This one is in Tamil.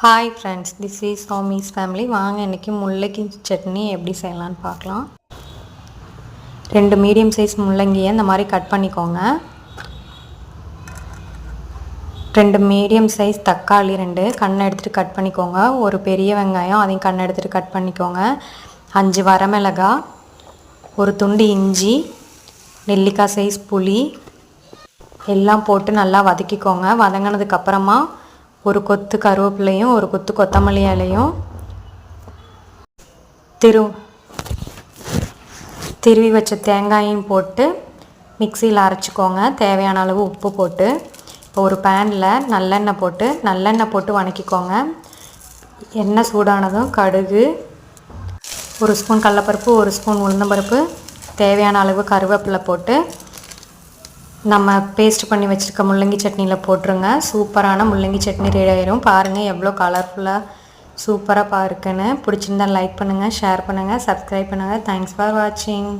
Hi friends this is Somi's family வாங்க இன்றைக்கி முள்ளங்கி சட்னி எப்படி செய்யலான்னு பார்க்கலாம். ரெண்டு மீடியம் சைஸ் முள்ளங்கியை இந்த மாதிரி கட் பண்ணிக்கோங்க. ரெண்டு மீடியம் சைஸ் தக்காளி ரெண்டு கண்ணை எடுத்துகிட்டு கட் பண்ணிக்கோங்க. ஒரு பெரிய வெங்காயம் அதையும் கண்ணை எடுத்துகிட்டு கட் பண்ணிக்கோங்க. அஞ்சு வரமிளகா ஒரு துண்டு இஞ்சி நெல்லிக்காய் சைஸ் புளி எல்லாம் போட்டு நல்லா வதக்கிக்கோங்க. வதங்கினதுக்கப்புறமா ஒரு கொத்து கருவேப்பிலையும் ஒரு கொத்து கொத்தமல்லி இலையும் திரு திருவி வச்ச தேங்காயும் போட்டு மிக்சியில் அரைச்சிக்கோங்க. தேவையான அளவு உப்பு போட்டு இப்போ ஒரு பேனில் நல்லெண்ணெய் போட்டு நல்லெண்ணெய் போட்டு வணக்கிக்கோங்க. எண்ணெய் சூடானதும் கடுகு ஒரு ஸ்பூன் கடலப்பருப்பு ஒரு ஸ்பூன் உளுந்தம்பருப்பு தேவையான அளவு கருவேப்பிலை போட்டு நம்ம பேஸ்ட் பண்ணி வச்சுருக்க முள்ளங்கி சட்னியில் போட்டுருங்க. சூப்பரான முள்ளங்கி சட்னி ரெடி ஆயிரும். பாருங்கள் எவ்வளோ கலர்ஃபுல்லாக சூப்பராக பாருக்குன்னு பிடிச்சிருந்தா லைக் பண்ணுங்கள் ஷேர் பண்ணுங்கள் சப்ஸ்கிரைப் பண்ணுங்கள் தேங்க்ஸ் ஃபார் வாட்சிங்